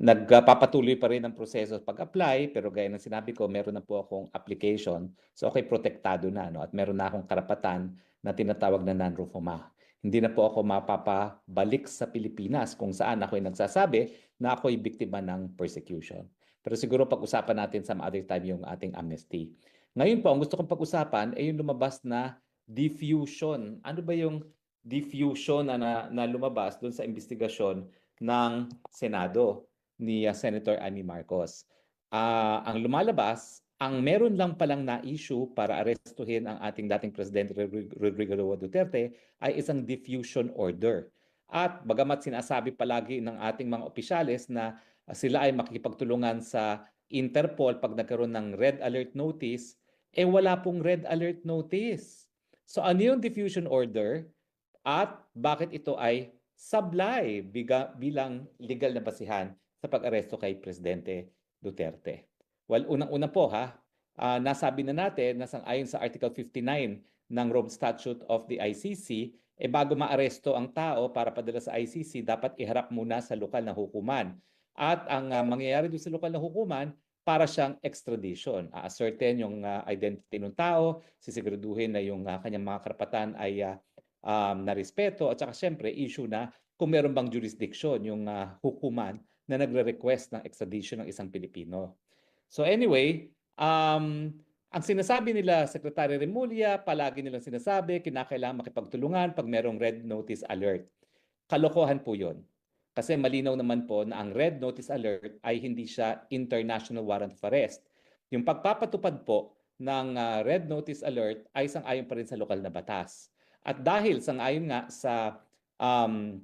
nagpapatuloy pa rin ang proseso pag-apply pero gaya ng sinabi ko meron na po akong application so okay protektado na no at meron na akong karapatan na tinatawag na non-refoulement. Hindi na po ako mapapabalik sa Pilipinas kung saan ako ay nagsasabi na ako ay biktima ng persecution. Pero siguro pag-usapan natin some other time yung ating amnesty. Ngayon po, ang gusto kong pag-usapan ay yung lumabas na diffusion. Ano ba yung diffusion na, na, na lumabas doon sa investigasyon ng Senado ni uh, Senator Amy Marcos? Uh, ang lumalabas, ang meron lang palang na-issue para arestuhin ang ating dating Presidente Rodrigo Duterte ay isang diffusion order. At bagamat sinasabi palagi ng ating mga opisyales na sila ay makikipagtulungan sa Interpol pag nagkaroon ng red alert notice, eh wala pong red alert notice. So ano yung diffusion order at bakit ito ay sablay biga, bilang legal na basihan sa pag-aresto kay Presidente Duterte? Well, unang-una po ha, uh, nasabi na natin na ayon sa Article 59 ng Rome Statute of the ICC, eh bago maaresto ang tao para padala sa ICC, dapat iharap muna sa lokal na hukuman. At ang uh, mangyayari doon sa lokal na hukuman, para siyang extradition. A-ascertain yung uh, identity ng tao, sisiguraduhin na yung uh, kanyang mga karapatan ay uh, um, narespeto at saka siyempre issue na kung meron bang jurisdiction yung uh, hukuman na nagre-request ng extradition ng isang Pilipino. So anyway, um, ang sinasabi nila, Secretary Remulla, palagi nilang sinasabi, kinakailangan makipagtulungan pag merong red notice alert. Kalokohan po yon. Kasi malinaw naman po na ang red notice alert ay hindi siya international warrant of arrest. Yung pagpapatupad po ng uh, red notice alert ay sang-ayon pa rin sa lokal na batas. At dahil sang-ayon nga sa um,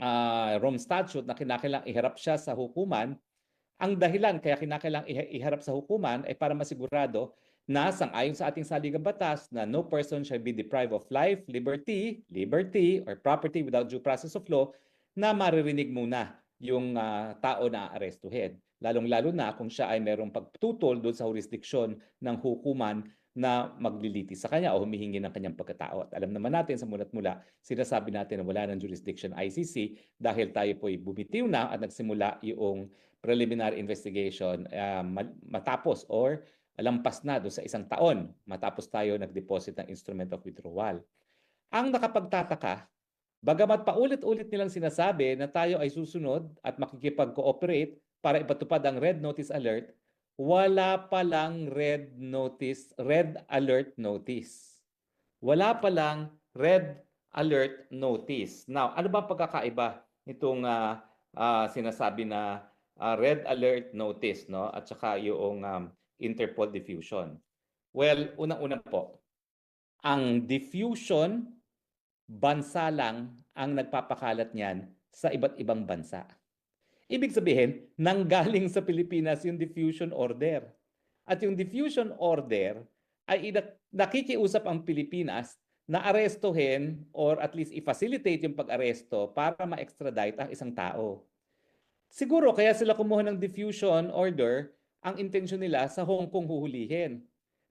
uh, Rome Statute na kinakailangan iharap siya sa hukuman, ang dahilan kaya kinakailangang iharap sa hukuman ay para masigurado na sang-ayon sa ating saligang batas na no person shall be deprived of life, liberty, liberty, or property without due process of law na maririnig muna yung uh, tao na arestuhin. Lalong-lalo na kung siya ay merong pagtutol doon sa jurisdiksyon ng hukuman na magliliti sa kanya o humihingi ng kanyang pagkatao. At alam naman natin sa mulat mula, sinasabi natin na wala ng jurisdiction ICC dahil tayo po ay bumitiw na at nagsimula yung preliminary investigation uh, matapos or lampas na do sa isang taon matapos tayo nag-deposit ng instrument of withdrawal. Ang nakapagtataka, bagamat paulit-ulit nilang sinasabi na tayo ay susunod at makikipag-cooperate para ipatupad ang red notice alert, wala pa lang red notice, red alert notice. Wala pa lang red alert notice. Now, ano ba pagkakaiba nitong uh, uh, sinasabi na uh, red alert notice no at saka yung um, Interpol diffusion. Well, unang-una po, ang diffusion bansa lang ang nagpapakalat niyan sa iba't ibang bansa. Ibig sabihin, nanggaling sa Pilipinas yung diffusion order. At yung diffusion order ay nakikiusap ang Pilipinas na arestuhin or at least i-facilitate yung pag-aresto para ma-extradite ang isang tao. Siguro kaya sila kumuha ng diffusion order, ang intensyon nila sa Hong Kong huhulihin.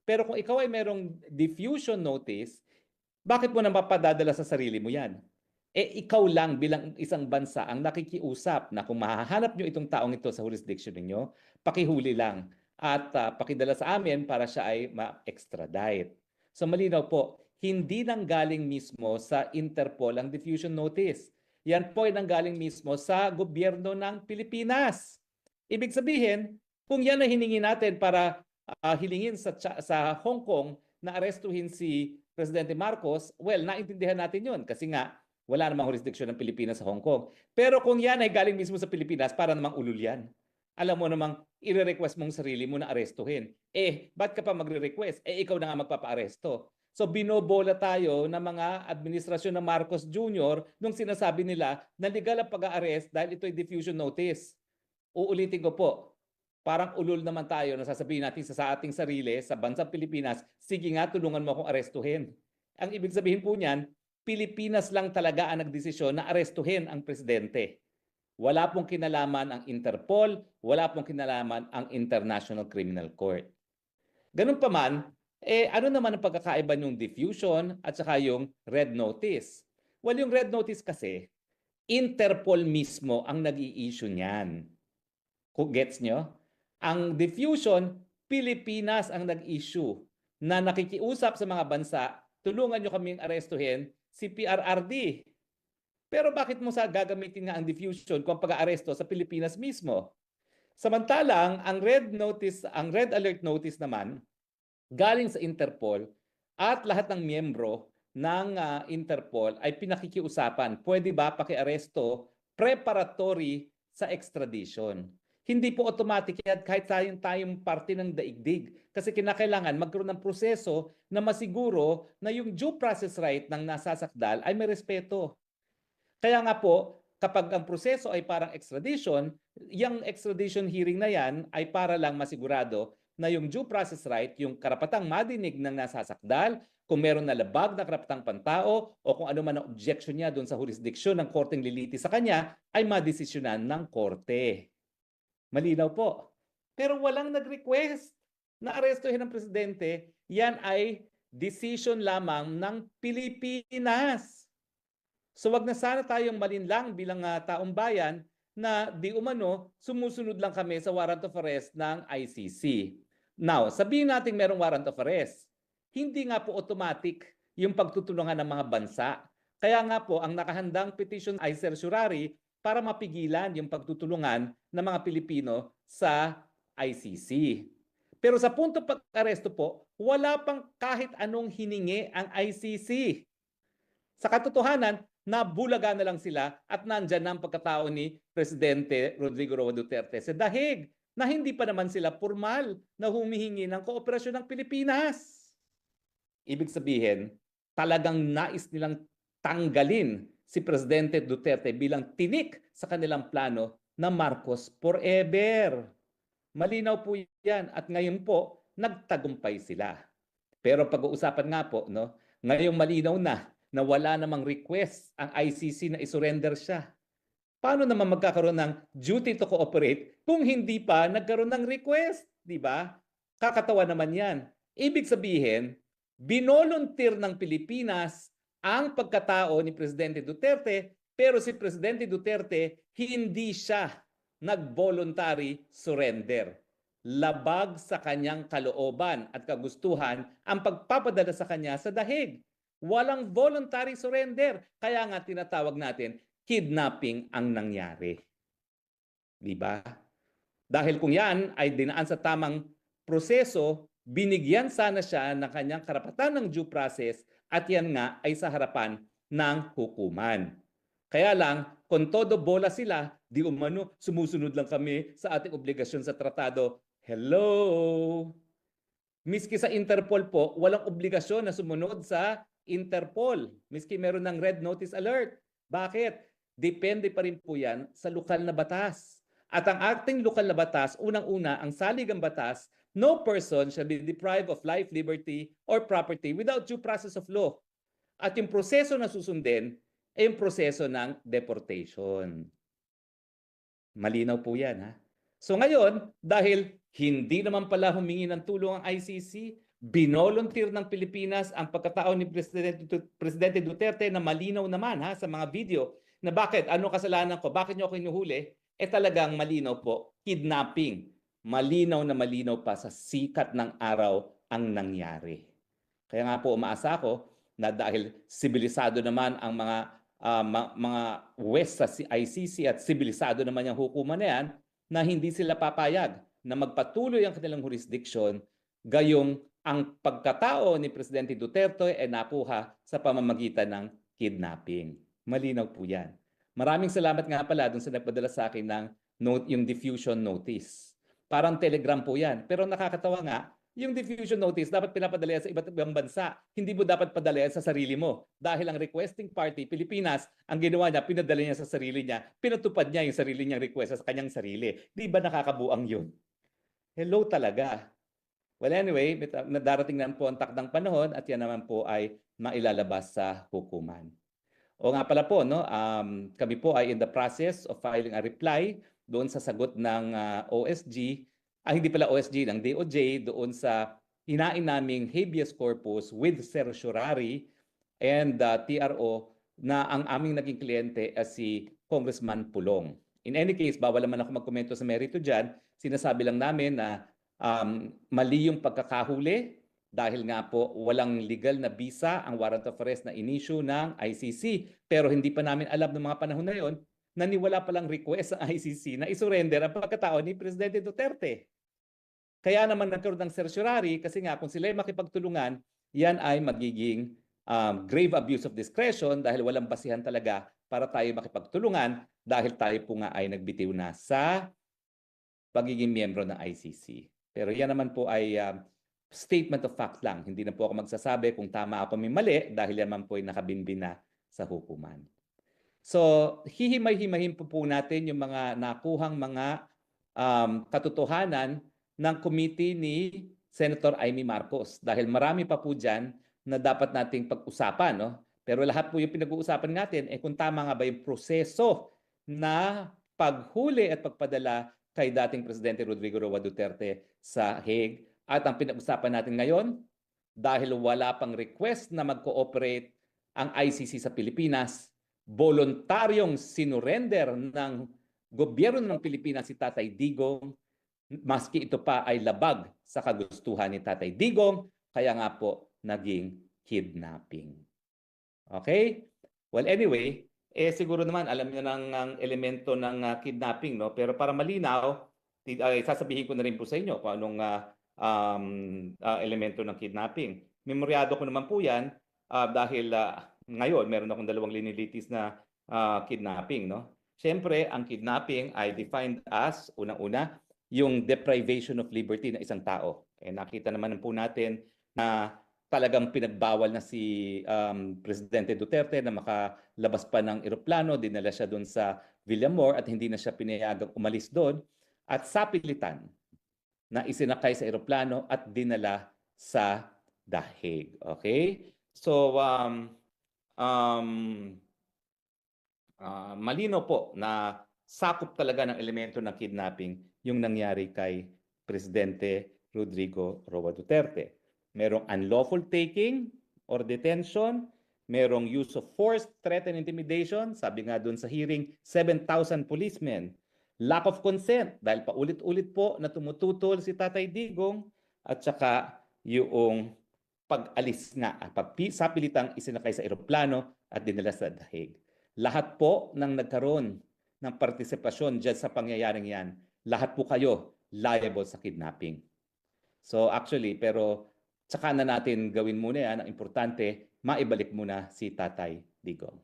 Pero kung ikaw ay merong diffusion notice, bakit mo na mapadadala sa sarili mo yan? Eh ikaw lang bilang isang bansa ang nakikiusap na kung mahahanap nyo itong taong ito sa jurisdiction ninyo, pakihuli lang at uh, pakidala sa amin para siya ay ma-extradite. So malinaw po, hindi nang galing mismo sa Interpol ang diffusion notice yan po ay nanggaling mismo sa gobyerno ng Pilipinas. Ibig sabihin, kung yan ay hiningi natin para uh, hilingin sa, sa Hong Kong na arestuhin si Presidente Marcos, well, naintindihan natin yun kasi nga wala namang jurisdiction ng Pilipinas sa Hong Kong. Pero kung yan ay galing mismo sa Pilipinas, para namang ulul yan. Alam mo namang i-request mong sarili mo na arestuhin. Eh, ba't ka pa magre-request? Eh, ikaw na nga magpapa-aresto. So binobola tayo ng mga administrasyon ng Marcos Jr. nung sinasabi nila na legal ang pag-arrest dahil ito ay diffusion notice. Uulitin ko po, parang ulol naman tayo na sasabihin natin sa, sa ating sarili, sa bansang Pilipinas, sige nga, tulungan mo akong arestuhin. Ang ibig sabihin po niyan, Pilipinas lang talaga ang nagdesisyon na arestuhin ang presidente. Wala pong kinalaman ang Interpol, wala pong kinalaman ang International Criminal Court. Ganun pa man, eh, ano naman ang pagkakaiba ng diffusion at saka yung red notice? Well, yung red notice kasi, Interpol mismo ang nag issue niyan. Gets nyo? Ang diffusion, Pilipinas ang nag-issue na nakikiusap sa mga bansa, tulungan nyo kaming arestuhin si PRRD. Pero bakit mo sa gagamitin nga ang diffusion kung pag-aaresto sa Pilipinas mismo? Samantalang, ang red notice, ang red alert notice naman, galing sa Interpol at lahat ng miyembro ng ah, Interpol ay pinakikiusapan. Pwede ba pakiaresto preparatory sa extradition? Hindi po automatic yan kahit tayong tayong parte ng daigdig. Kasi kinakailangan magkaroon ng proseso na masiguro na yung due process right ng nasasakdal ay may respeto. Kaya nga po, kapag ang proseso ay parang extradition, yung extradition hearing na yan ay para lang masigurado na yung due process right, yung karapatang madinig ng nasasakdal, kung meron na labag na karapatang pantao o kung ano man ang objection niya doon sa jurisdiction ng korteng liliti sa kanya, ay madesisyonan ng korte. Malinaw po. Pero walang nag-request na arestuhin ng presidente, yan ay decision lamang ng Pilipinas. So wag na sana tayong malinlang bilang ah, taong bayan na di umano sumusunod lang kami sa warrant of arrest ng ICC. Now, sabihin natin merong warrant of arrest. Hindi nga po automatic yung pagtutulungan ng mga bansa. Kaya nga po, ang nakahandang petition ay certiorari para mapigilan yung pagtutulungan ng mga Pilipino sa ICC. Pero sa punto pag-aresto po, wala pang kahit anong hiningi ang ICC. Sa katotohanan, nabulaga na lang sila at nandyan na ang pagkatao ni Presidente Rodrigo Roa Duterte sa dahig na hindi pa naman sila formal na humihingi ng kooperasyon ng Pilipinas. Ibig sabihin, talagang nais nilang tanggalin si Presidente Duterte bilang tinik sa kanilang plano na Marcos forever. Malinaw po yan at ngayon po nagtagumpay sila. Pero pag-uusapan nga po, no, ngayong malinaw na na wala namang request ang ICC na isurrender siya. Paano naman magkakaroon ng duty to cooperate kung hindi pa nagkaroon ng request, di ba? Kakatawa naman 'yan. Ibig sabihin, binolunteer ng Pilipinas ang pagkatao ni Presidente Duterte, pero si Presidente Duterte hindi siya nag-voluntary surrender. Labag sa kanyang kalooban at kagustuhan ang pagpapadala sa kanya sa dahig. Walang voluntary surrender. Kaya nga tinatawag natin, kidnapping ang nangyari. Di ba? Dahil kung yan ay dinaan sa tamang proseso, binigyan sana siya ng kanyang karapatan ng due process at yan nga ay sa harapan ng hukuman. Kaya lang, kung todo bola sila, di umano, sumusunod lang kami sa ating obligasyon sa tratado. Hello! Miski sa Interpol po, walang obligasyon na sumunod sa Interpol. Miski meron ng red notice alert. Bakit? Depende pa rin po yan sa lokal na batas. At ang ating lokal na batas, unang-una, ang saligang batas, no person shall be deprived of life, liberty, or property without due process of law. At yung proseso na susundin ay yung proseso ng deportation. Malinaw po yan. Ha? So ngayon, dahil hindi naman pala humingi ng tulong ang ICC, binolunteer ng Pilipinas ang pagkatao ni Presidente, Presidente Duterte na malinaw naman ha, sa mga video na bakit, ano kasalanan ko, bakit nyo ako inuhuli, eh talagang malinaw po, kidnapping. Malinaw na malinaw pa sa sikat ng araw ang nangyari. Kaya nga po umaasa ako na dahil sibilisado naman ang mga ah, ma- mga West sa ICC at sibilisado naman yung hukuman na yan, na hindi sila papayag na magpatuloy ang kanilang jurisdiction gayong ang pagkatao ni Presidente Duterte ay napuha sa pamamagitan ng kidnapping. Malinaw po yan. Maraming salamat nga pala dun sa nagpadala sa akin ng note, yung diffusion notice. Parang telegram po yan. Pero nakakatawa nga, yung diffusion notice dapat pinapadala sa iba't ibang bansa. Hindi mo dapat padala sa sarili mo. Dahil ang requesting party, Pilipinas, ang ginawa niya, pinadala niya sa sarili niya. Pinatupad niya yung sarili niyang request sa kanyang sarili. Di ba nakakabuang yun? Hello talaga. Well anyway, bit- na darating na po ang takdang panahon at yan naman po ay mailalabas sa hukuman. O nga pala po, no, um, kami po ay in the process of filing a reply doon sa sagot ng ah, OSG, ah hindi pala OSG, ng DOJ doon sa hinain naming habeas corpus with certiorari and ah, TRO na ang aming naging kliyente ay si Congressman Pulong. In any case, bawal naman ako magkomento sa merito dyan. Sinasabi lang namin na um, mali yung pagkakahuli dahil nga po walang legal na visa ang warrant of arrest na inisyu ng ICC. Pero hindi pa namin alam ng mga panahon na yon na niwala palang request ng ICC na isurrender ang pagkatao ni Presidente Duterte. Kaya naman nagkaroon ng certiorari kasi nga kung sila ay makipagtulungan, yan ay magiging um, grave abuse of discretion dahil walang basihan talaga para tayo makipagtulungan dahil tayo po nga ay nagbitiw na sa pagiging miyembro ng ICC. Pero yan naman po ay um, statement of fact lang. Hindi na po ako magsasabi kung tama ako may mali dahil yan naman po ay nakabinbin na sa hukuman. So, hihimay-himahin po po natin yung mga nakuhang mga um, katotohanan ng committee ni Senator Amy Marcos dahil marami pa po dyan na dapat nating pag-usapan. No? Pero lahat po yung pinag-uusapan natin, eh kung tama nga ba yung proseso na paghuli at pagpadala kay dating Presidente Rodrigo Roa Duterte sa Hague. At ang pinag-usapan natin ngayon, dahil wala pang request na mag-cooperate ang ICC sa Pilipinas, voluntaryong sinurrender ng gobyerno ng Pilipinas si Tatay Digong maski ito pa ay labag sa kagustuhan ni Tatay Digong, kaya nga po naging kidnapping. Okay? Well, anyway, eh siguro naman alam niyo ng ang elemento ng uh, kidnapping, no? Pero para malinaw, uh, sasabihin ko na rin po sa inyo kung anong uh, um, uh, elemento ng kidnapping. Memoryado ko naman po 'yan uh, dahil uh, ngayon meron akong dalawang linilitis na uh, kidnapping, no? Siyempre, ang kidnapping ay defined as unang-una yung deprivation of liberty ng isang tao. Eh, nakita naman po natin na talagang pinagbawal na si um, Presidente Duterte na makalabas pa ng eroplano, dinala siya doon sa Villamor at hindi na siya pinayagang umalis doon at sapilitan na isinakay sa eroplano at dinala sa Dahig. Okay? So, um, um, uh, malino po na sakop talaga ng elemento ng kidnapping yung nangyari kay Presidente Rodrigo Roa Duterte. Merong unlawful taking or detention, merong use of force, threat and intimidation, sabi nga doon sa hearing, 7,000 policemen. Lack of consent dahil paulit-ulit po na tumututol si Tatay Digong at saka yung pag-alis nga, sa pilitang isinakay sa eroplano at dinala sa dahig. Lahat po ng nagkaroon ng partisipasyon dyan sa pangyayaring yan lahat po kayo liable sa kidnapping. So actually, pero tsaka na natin gawin muna yan. Ang importante, maibalik muna si Tatay Digong.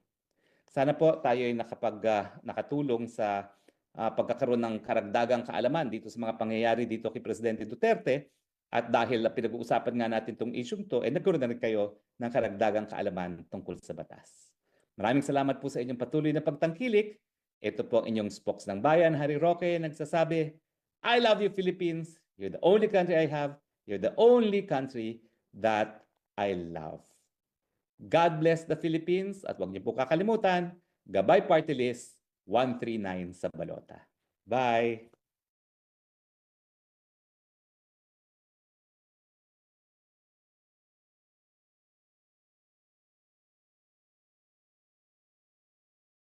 Sana po tayo ay nakapag, uh, nakatulong sa uh, pagkakaroon ng karagdagang kaalaman dito sa mga pangyayari dito kay Presidente Duterte. At dahil pinag-uusapan nga natin itong issue to, eh nagkaroon na kayo ng karagdagang kaalaman tungkol sa batas. Maraming salamat po sa inyong patuloy na pagtangkilik ito po ang inyong spokes ng bayan, Harry Roque, nagsasabi, I love you Philippines. You're the only country I have. You're the only country that I love. God bless the Philippines at huwag niyo po kakalimutan, Gabay Party List 139 sa balota. Bye!